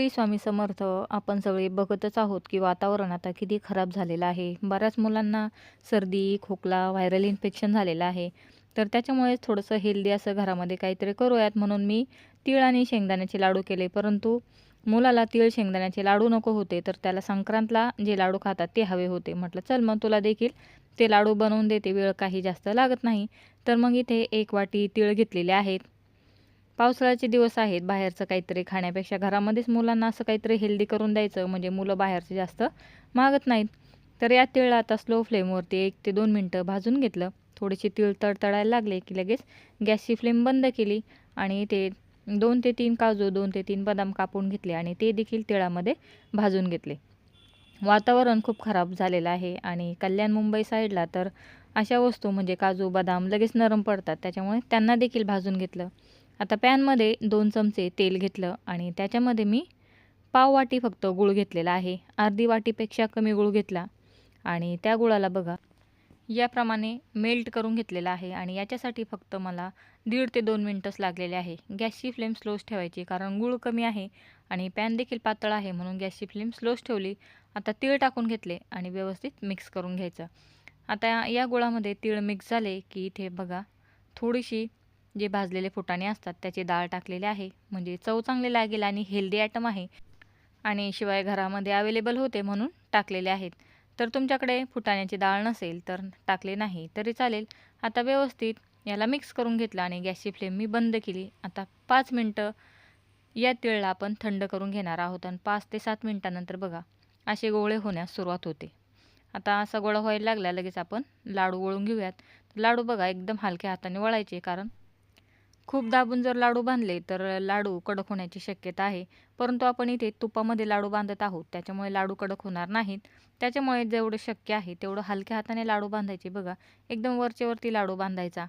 श्री स्वामी समर्थ आपण सगळे बघतच आहोत की वातावरण आता किती खराब झालेलं आहे. बऱ्याच मुलांना सर्दी खोकला व्हायरल इन्फेक्शन झालेलं आहे. तर त्याच्यामुळे थोडंसं हेल्दी असं घरामध्ये काहीतरी करूयात म्हणून मी तीळ आणि शेंगदाण्याचे लाडू केले. परंतु मुलाला तीळ शेंगदाण्याचे लाडू नको होते तर त्याला संक्रांतला जे लाडू खातात ते हवे होते. म्हटलं चल मग तुला देखील ते लाडू बनवून देते वेळ काही जास्त लागत नाही. तर मग इथे एक वाटी तीळ घेतलेले आहेत. पावसाळ्याचे दिवस आहेत. बाहेरचं काहीतरी खाण्यापेक्षा घरामध्येच मुलांना असं काहीतरी हेल्दी करून द्यायचं. म्हणजे मुलं बाहेरचं जास्त मागत नाहीत. तर या तिळ आता स्लो फ्लेमवरती एक ते दोन मिनटं भाजून घेतलं. थोडेसे तीळ तडतडायला लागले की लगेच गॅसची फ्लेम बंद केली आणि ते दोन ते तीन काजू दोन ते तीन बदाम कापून घेतले आणि ते देखील तिळामध्ये भाजून घेतले. वातावरण खूप खराब झालेलं आहे आणि कल्याण मुंबई साईडला तर अशा वस्तू म्हणजे काजू बदाम लगेच नरम पडतात. त्याच्यामुळे त्यांना देखील भाजून घेतलं. आता पॅनमध्ये दोन चमचे तेल घेतलं आणि त्याच्यामध्ये मी पाव वाटी फक्त गूळ घेतलेला आहे. अर्धी वाटीपेक्षा कमी गूळ घेतला. आणि त्या गुळाला बघा याप्रमाणे मेल्ट करून घेतलेला आहे आणि याच्यासाठी फक्त मला दीड ते दोन मिनटंच लागलेले आहे. गॅसची फ्लेम स्लोच ठेवायची कारण गूळ कमी आहे आणि पॅन देखील पातळ आहे म्हणून गॅसची फ्लेम स्लोच ठेवली. आता तीळ टाकून घेतले आणि व्यवस्थित मिक्स करून घ्यायचं. आता या गुळामध्ये तीळ मिक्स झाले की इथे बघा थोडीशी जे भाजलेले फुटाणे असतात त्याची डाळ टाकलेली आहे. म्हणजे चव चांगली लागेल आणि हेल्दी आयटम आहे. आणि शिवाय घरामध्ये अवेलेबल होते म्हणून टाकलेले आहेत. तर तुमच्याकडे फुटाण्याची डाळ नसेल तर टाकले नाही तरी चालेल. आता व्यवस्थित याला मिक्स करून घेतलं आणि गॅसची फ्लेम मी बंद केली. आता पाच मिनटं या तिळला आपण थंड करून घेणार आहोत आणि पाच ते सात मिनटानंतर बघा असे गोळे होण्यास सुरुवात होते. आता असा गोळा व्हायला लागला लगेच आपण लाडू वळून घेऊयात. लाडू बघा एकदम हलक्या हाताने वळायचे कारण खूप दाबून जर लाडू बांधले तर लाडू कडक होण्याची शक्यता आहे. परंतु आपण इथे तुपामध्ये लाडू बांधत आहोत. त्याच्यामुळे लाडू कडक होणार नाहीत. त्याच्यामुळे जेवढं शक्य आहे तेवढं हलक्या हाताने लाडू बांधायचे बघा. एकदम वरचेवरती लाडू बांधायचा.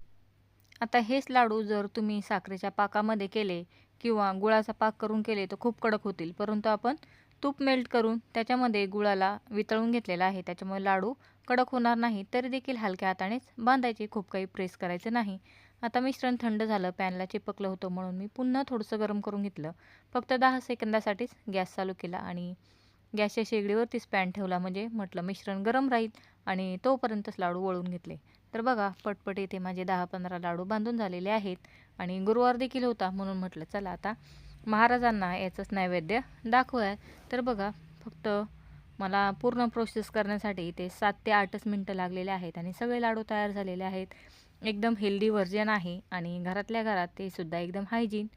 आता हेच लाडू जर तुम्ही साखरेच्या पाकामध्ये केले किंवा गुळाचा पाक करून केले तर खूप कडक होतील. परंतु आपण तूप मेल्ट करून त्याच्यामध्ये गुळाला वितळून घेतलेला आहे. त्याच्यामुळे लाडू कडक होणार नाही. तरी देखील हलक्या हातानेच बांधायचे. खूप काही प्रेस करायचं नाही. आता मिश्रण थंड झालं पॅनला चिपकलं होतं म्हणून मी पुन्हा थोडंसं गरम करून घेतलं. फक्त दहा सेकंदासाठीच गॅस चालू केला आणि गॅसच्या शेगडीवरतीच पॅन ठेवला म्हणजे म्हटलं मिश्रण गरम राहील आणि तोपर्यंतच लाडू वळून घेतले. तर बघा पटपट इथे माझे दहा पंधरा लाडू बांधून झालेले आहेत आणि गुरुवार देखील होता म्हणून म्हटलं चला आता महाराजांना याचंच नैवेद्य दाखवूया. तर बघा फक्त मला पूर्ण प्रोसेस करण्यासाठी इथे सात ते आठच मिनटं लागलेले आहेत आणि सगळे लाडू तयार झालेले आहेत. एकदम हेल्दी व्हर्जन आहे आणि घरातल्या घरात ते सुद्धा एकदम हायजीन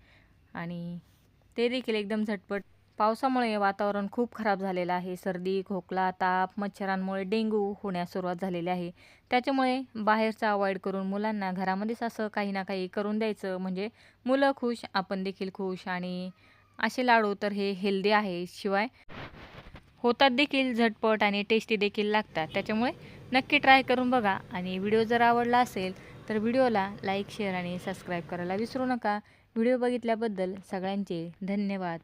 आणि ते देखील एकदम झटपट. पावसामुळे वातावरण खूप खराब झालेलं आहे. सर्दी खोकला ताप मच्छरांमुळे डेंगू होण्यास सुरुवात झालेली आहे. त्याच्यामुळे बाहेरचं अवॉइड करून मुलांना घरामध्येच असं काही ना काही करून द्यायचं. म्हणजे मुलं खुश आपण देखील खुश आणि असे लाडू तर हे हेल्दी आहे. शिवाय होतात देखील झटपट आणि टेस्टी देखील लागतात. त्याच्यामुळे नक्की ट्राय करून बघा आणि व्हिडिओ जर आवडला असेल तर व्हिडिओला लाईक शेअर आणि सबस्क्राईब करायला विसरू नका. व्हिडिओ बघितल्याबद्दल सगळ्यांचे धन्यवाद.